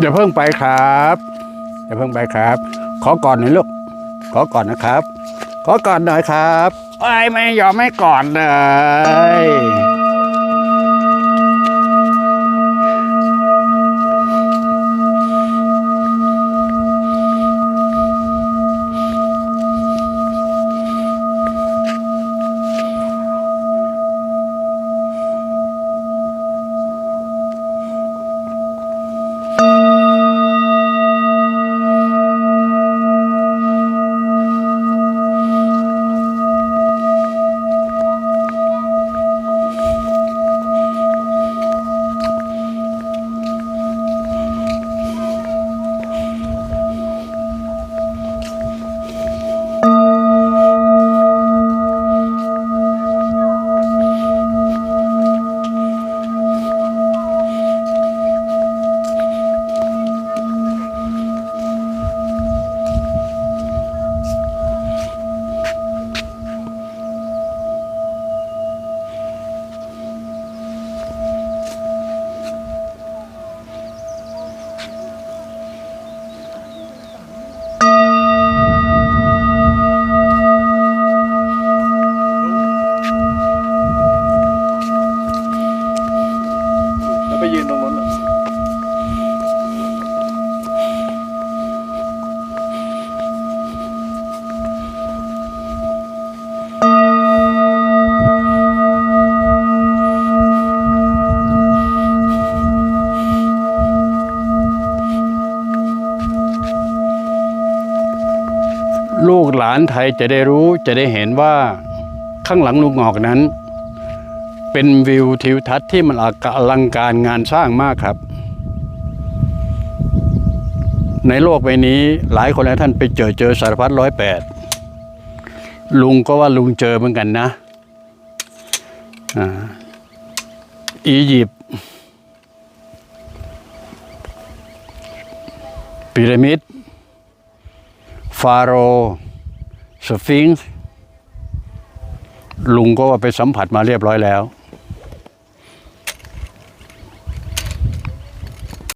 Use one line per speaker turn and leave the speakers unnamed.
อย่าเพิ่งไปครับอย่าเพิ่งไปครับ ขอก่อนหน่อยลูกขอก่อนนะครับ ขอก่อนหน่อยครับไอ้ไม่ยอมไม่ก่อนเลย
ลู
กหลานไทยจะได้รู้จะได้เห็นว่าข้างหลังลุงงอกนั้น เป็นวิวทิวทัศน์ที่มันอลังการงานสร้างมากครับ ในโลกใบนี้หลายคนหลายท่านไปเจอเจอสารพัดร้อยแปดลุงก็ว่าลุงเจอเหมือนกันนะอียิปต์พีระมิด ฟาโรสฟิงซ์ลุงก็ว่าไปสัมผัสมาเรียบร้อยแล้ว